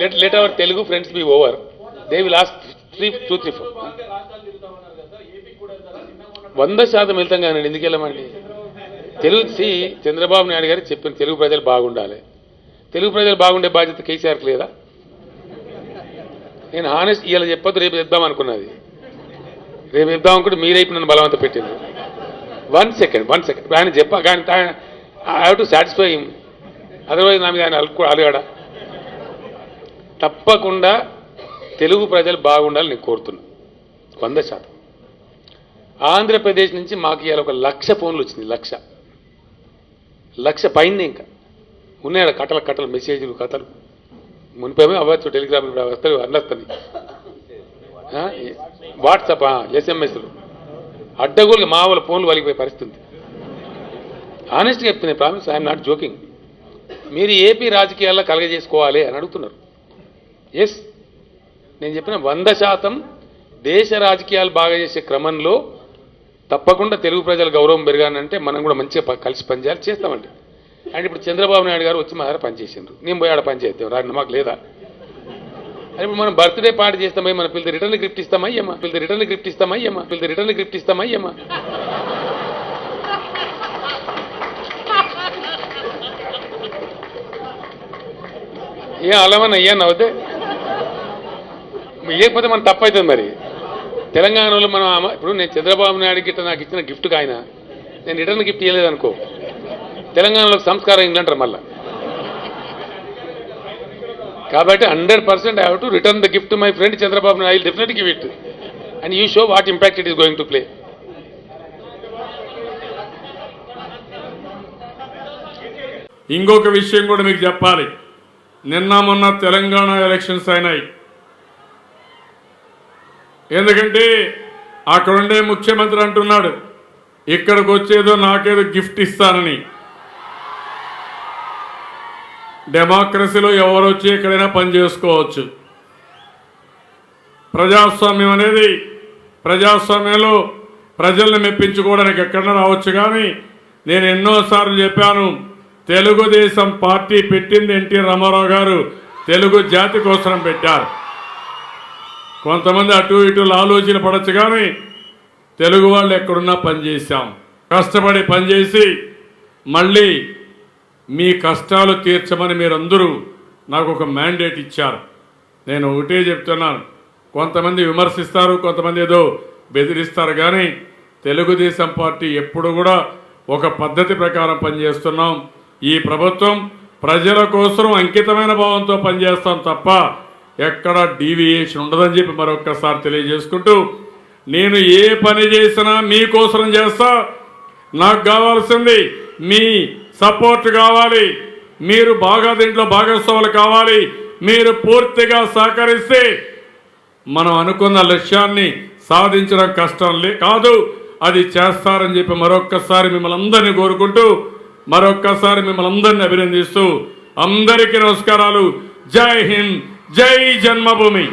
Let let our Telugu friends be over they will last three two three four వంద శాతం వెళ్తాం కానీ ఎందుకు వెళ్ళమండి? తెలుగు సి చంద్రబాబు నాయుడు గారు చెప్పిన తెలుగు ప్రజలు బాగుండాలి. తెలుగు ప్రజలు బాగుండే బాధ్యత కేసీఆర్కి లేదా? నేను హానెస్ట్ ఇలా చెప్పొద్దు రేపు ఇద్దాం అనుకున్నది. రేపు ఇద్దాం అనుకుంటే మీరైపు నన్ను బలవంత పెట్టింది వన్ సెకండ్ వన్ సెకండ్ ఆయన చెప్ప కానీ I have to satisfy him otherwise నా మీద ఆయన అలుకు అలగాడ? తప్పకుండా తెలుగు ప్రజలు బాగుండాలని నేను కోరుతున్నా. వంద శాతం. ఆంధ్రప్రదేశ్ నుంచి మాకు ఇవాళ ఒక లక్ష ఫోన్లు వచ్చింది లక్ష. లక్ష పైన ఇంకా. ఉన్నాయి కట్టల కట్టలు మెసేజ్లు కథలు. మునిపేమే అవ్వచ్చు టెలిగ్రామ్ వస్తాయి అన్నస్తాయి వాట్సాప్ ఎస్ఎంఎస్లు. అడ్డగోలుగా మా వాళ్ళ ఫోన్లు వలిగిపోయే పరిస్థితి ఆనెస్ట్గా చెప్తున్నాయి ప్రామిస్ ఐఎమ్ నాట్ జోకింగ్ మీరు ఏపీ రాజకీయాల్లో కలగజేసుకోవాలి అని అడుగుతున్నారు. ఎస్ నేను చెప్పిన వంద శాతం దేశ రాజకీయాలు బాగా చేసే క్రమంలో తప్పకుండా తెలుగు ప్రజల గౌరవం పెరగానంటే మనం కూడా మంచిగా కలిసి పనిచేయాలి చేస్తామండి. అండ్ ఇప్పుడు చంద్రబాబు నాయుడు గారు వచ్చి మా దగ్గర పనిచేసిండ్రు. నేను పోయాడ పనిచేస్తాం పనిచేద్దాం మాకు లేదా? అని ఇప్పుడు మనం బర్త్డే పార్టీ చేస్తామై మన పిల్లలు రిటర్న్ గిఫ్ట్ ఇస్తామయ్యమ్మా పిల్లలు రిటర్న్ గిఫ్ట్ ఇస్తామయ్యమ్మా పిల్లలు రిటర్న్ గిఫ్ట్ ఇస్తామయ్యమ్మా ఏ అలవన్ అయ్యా నవ్వుతే? లేకపోతే మనం తప్పవుతుంది మరి. తెలంగాణలో మనం ఇప్పుడు నేను చంద్రబాబు నాయుడు గిట్ట నాకు ఇచ్చిన గిఫ్ట్ ఆయన నేను రిటర్న్ గిఫ్ట్ ఇవ్వలేదు అనుకో తెలంగాణలో సంస్కారం ఇంగ్లంటారు మళ్ళా. కాబట్టి hundred percent I to return the gift my friend Chandrababu Naidu. I definite give it. And you show what impact it is going to play. ఇంకొక విషయం కూడా మీకు చెప్పాలి. నిన్న మొన్న తెలంగాణ ఎలక్షన్స్ అయినాయి. ఎందుకంటే అక్కడుండే ముఖ్యమంత్రి అంటున్నాడు ఇక్కడికి వచ్చేదో నాకేదో గిఫ్ట్ ఇస్తానని. డెమోక్రసీలో ఎవరు వచ్చి ఎక్కడైనా పని చేసుకోవచ్చు. ప్రజాస్వామ్యం అనేది ప్రజాస్వామ్యంలో ప్రజల్ని మెప్పించుకోవడానికి ఎక్కడైనా రావచ్చు కానీ నేను ఎన్నోసార్లు చెప్పాను తెలుగుదేశం పార్టీ పెట్టింది ఎన్టీ రామారావు గారు తెలుగు జాతి కోసం పెట్టారు. కొంతమంది అటు ఇటు ఆలోచన పడచ్చు కానీ తెలుగు వాళ్ళు ఎక్కడున్నా పనిచేశాం కష్టపడి పనిచేసి మళ్ళీ మీ కష్టాలు తీర్చమని మీరందరూ నాకు ఒక మ్యాండేట్ ఇచ్చారు. నేను ఒకటే చెప్తున్నాను. కొంతమంది విమర్శిస్తారు కొంతమంది ఏదో బెదిరిస్తారు కానీ తెలుగుదేశం పార్టీ ఎప్పుడు కూడా ఒక పద్ధతి ప్రకారం పనిచేస్తున్నాం. ఈ ప్రభుత్వం ప్రజల కోసం అంకితమైన భావంతో పనిచేస్తాం తప్ప ఎక్కడ డీవియేషన్ ఉండదని చెప్పి మరొక్కసారి తెలియజేసుకుంటూ నేను ఏ పని చేసినా మీకోసం చేస్తా. నాకు కావాల్సింది మీ సపోర్ట్ కావాలి. మీరు బాగా దీంట్లో భాగస్వాములు కావాలి. మీరు పూర్తిగా సహకరిస్తే మనం అనుకున్న లక్ష్యాన్ని సాధించడం కష్టం లే కాదు. అది చేస్తారని చెప్పి మరొక్కసారి మిమ్మల్ని అందరినీ కోరుకుంటూ మరొక్కసారి మిమ్మల్ని అందరినీ అభినందిస్తూ అందరికీ నమస్కారాలు. జై హింద్. జై జన్మభూమి